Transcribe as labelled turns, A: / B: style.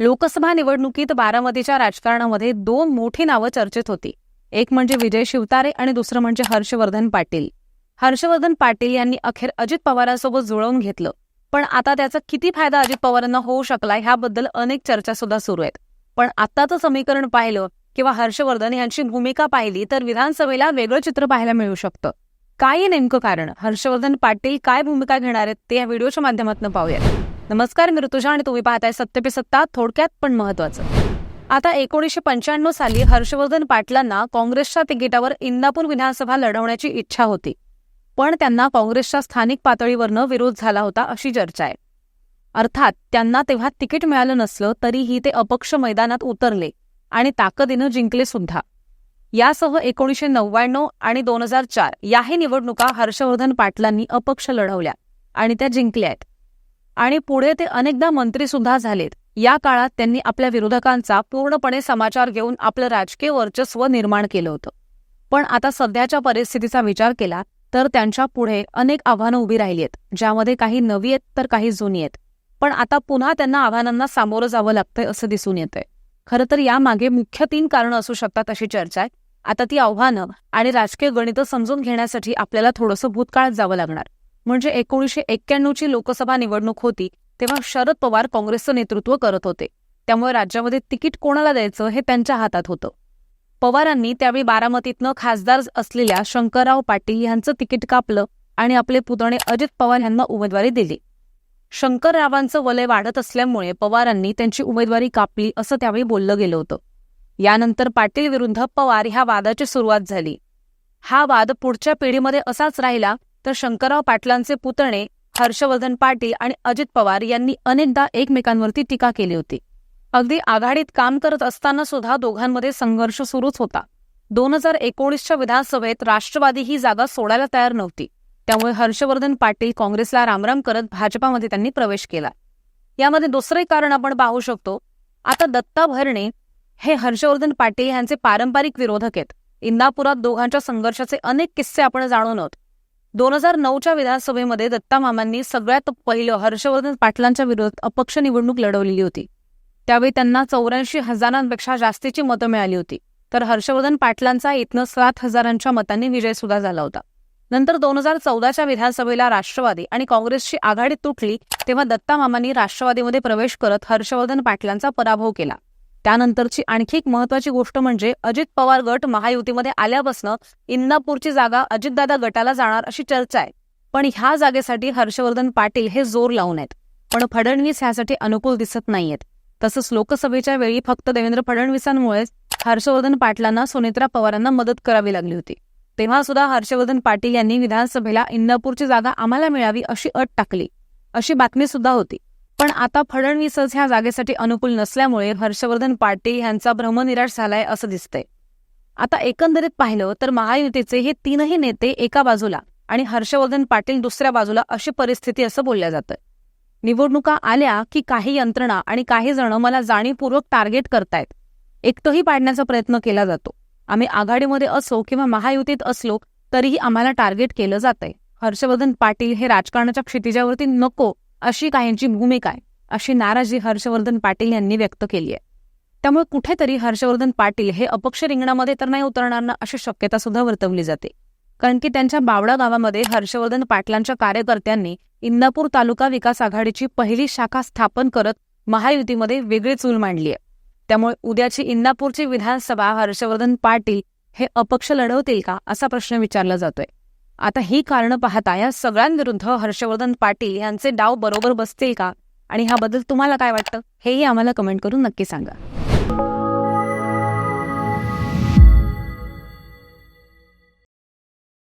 A: लोकसभा निवडणुकीत बारामतीच्या राजकारणामध्ये दोन मोठी नावं चर्चेत होती. एक म्हणजे विजय शिवतारे आणि दुसरं म्हणजे हर्षवर्धन पाटील. हर्षवर्धन पाटील यांनी अखेर अजित पवारांसोबत जुळवून घेतलं. पण आता त्याचा किती फायदा अजित पवारांना होऊ शकला ह्याबद्दल अनेक चर्चा सुद्धा सुरू आहेत. पण आत्ताचं समीकरण पाहिलं किंवा हर्षवर्धन यांची भूमिका पाहिली तर विधानसभेला वेगळं चित्र पाहायला मिळू शकतं. काय नेमकं कारण? हर्षवर्धन पाटील काय भूमिका घेणार आहेत ते या व्हिडिओच्या माध्यमातून पाहूयात. नमस्कार मी ऋतुजा आणि तुम्ही पाहताय सत्य पे सत्ता थोडक्यात पण महत्वाचं आता एकोणीसशे पंच्याण्णव साली हर्षवर्धन पाटलांना काँग्रेसच्या तिकिटावर इंदापूर विधानसभा लढवण्याची इच्छा होती. पण त्यांना काँग्रेसच्या स्थानिक पातळीवरनं विरोध झाला होता अशी चर्चा आहे. अर्थात त्यांना तेव्हा तिकीट मिळालं नसलं तरीही ते अपक्ष मैदानात उतरले आणि ताकदीनं जिंकले सुद्धा. यासह एकोणीसशे नव्याण्णव आणि दोन हजार चार याही निवडणुका हर्षवर्धन पाटलांनी अपक्ष लढवल्या आणि त्या जिंकल्या आहेत. आणि पुढे ते अनेकदा मंत्री सुद्धा झालेत. या काळात त्यांनी आपल्या विरोधकांचा पूर्णपणे समाचार घेऊन आपलं राजकीय वर्चस्व निर्माण केलं होतं. पण आता सध्याच्या परिस्थितीचा विचार केला तर त्यांच्या पुढे अनेक आव्हानं उभी राहिली आहेत ज्यामध्ये काही नवी आहेत तर काही जुनी आहेत पण आता पुन्हा त्यांना आव्हानांना सामोरं जावं लागतंय असं दिसून येतंय. खरं तर यामागे मुख्य तीन कारणं असू शकतात अशी चर्चा आहे. आता ती आव्हानं आणि राजकीय गणितं समजून घेण्यासाठी आपल्याला थोडंसं भूतकाळात जावं लागणार. म्हणजे एकोणीसशे एक्क्याण्णवची लोकसभा निवडणूक होती तेव्हा शरद पवार काँग्रेसचं नेतृत्व करत होते. त्यामुळे राज्यामध्ये तिकीट कोणाला द्यायचं हे त्यांच्या हातात होतं. पवारांनी त्यावेळी बारामतीतनं खासदार असलेल्या शंकरराव पाटील यांचं तिकीट कापलं आणि आपले पुतणे अजित पवार यांना उमेदवारी दिली. शंकररावांचं वलय वाढत असल्यामुळे पवारांनी त्यांची उमेदवारी कापली असं त्यावेळी बोललं गेलं होतं. यानंतर पाटील विरुद्ध पवार ह्या वादाची सुरुवात झाली. हा वाद पुढच्या पिढीमध्ये असाच राहिला तर शंकरराव पाटलांचे पुतणे हर्षवर्धन पाटील आणि अजित पवार यांनी अनेकदा एकमेकांवरती टीका केली होती. अगदी आघाडीत काम करत असताना सुद्धा दोघांमध्ये संघर्ष सुरूच होता. दोन हजार एकोणीसच्या विधानसभेत राष्ट्रवादी ही जागा सोडायला तयार नव्हती. त्यामुळे हर्षवर्धन पाटील काँग्रेसला रामराम करत भाजपामध्ये त्यांनी प्रवेश केला. यामध्ये दुसरे कारण आपण पाहू शकतो आता दत्ता भरणे हे हर्षवर्धन पाटील यांचे पारंपरिक विरोधक आहेत. इंदापुरात दोघांच्या संघर्षाचे अनेक किस्से आपण जाणून आहोत. दोन हजार नऊच्या विधानसभेमध्ये दत्ता मामांनी सगळ्यात पहिलं हर्षवर्धन पाटलांच्या विरोधात अपक्ष निवडणूक लढवलेली होती. त्यावेळी त्यांना चौऱ्याऐंशी हजारांपेक्षा जास्तीची मतं मिळाली होती. तर हर्षवर्धन पाटलांचा इथनं सात हजारांच्या मतांनी विजय सुद्धा झाला होता. नंतर दोन हजार चौदाच्या विधानसभेला राष्ट्रवादी आणि काँग्रेसची आघाडी तुटली तेव्हा दत्ता मामांनी राष्ट्रवादीमध्ये प्रवेश करत हर्षवर्धन पाटलांचा पराभव केला. त्यानंतरची आणखी एक महत्वाची गोष्ट म्हणजे अजित पवार गट महायुतीमध्ये आल्यापासून इंदापूरची जागा अजितदादा गटाला जाणार अशी चर्चा आहे. पण ह्या जागेसाठी हर्षवर्धन पाटील हे जोर लावून आहेत. पण फडणवीस ह्यासाठी अनुकूल दिसत नाहीयेत. तसंच लोकसभेच्या वेळी फक्त देवेंद्र फडणवीसांमुळेच हर्षवर्धन पाटलांना सुनेत्रा पवारांना मदत करावी लागली होती. तेव्हा सुद्धा हर्षवर्धन पाटील यांनी विधानसभेला इंदापूरची जागा आम्हाला मिळावी अशी अट टाकली. अशी बातमी सुद्धा होती. पण आता फडणवीसच ह्या जागेसाठी अनुकूल नसल्यामुळे हर्षवर्धन पाटील यांचा भ्रमनिराश झालाय असं दिसतंय. आता एकंदरीत पाहिलं तर महायुतीचे हे तीनही नेते एका बाजूला आणि हर्षवर्धन पाटील दुसऱ्या बाजूला अशी परिस्थिती असं बोलल्या जातं निवडणुका आल्या की काही यंत्रणा आणि काही जण मला जाणीवपूर्वक टार्गेट करतायत. एकटंही पाडण्याचा प्रयत्न केला जातो. आम्ही आघाडीमध्ये असो किंवा महायुतीत असलो तरीही आम्हाला टार्गेट केलं जातंय. हर्षवर्धन पाटील हे राजकारणाच्या क्षितिजावरती नको अशी काहींची भूमिका आहे अशी नाराजी हर्षवर्धन पाटील यांनी व्यक्त केली आहे. त्यामुळे कुठेतरी हर्षवर्धन पाटील हे अपक्ष रिंगणामध्ये तर नाही उतरणार ना अशी शक्यता सुद्धा वर्तवली जाते. कारण की त्यांच्या बावडा गावामध्ये हर्षवर्धन पाटलांच्या कार्यकर्त्यांनी इंदापूर तालुका विकास आघाडीची पहिली शाखा स्थापन करत महायुतीमध्ये वेगळी चूल मांडली आहे. त्यामुळे उद्याची इंदापूरची विधानसभा हर्षवर्धन पाटील हे अपक्ष लढवतील का असा प्रश्न विचारला जातोय. आता ही कारणं पाहता या सगळ्यांविरुद्ध हर्षवर्धन पाटील यांचे डाव बरोबर बसतील का? आणि हा बदल तुम्हाला काय वाटतं? हेही आम्हाला कमेंट करून नक्की सांगा.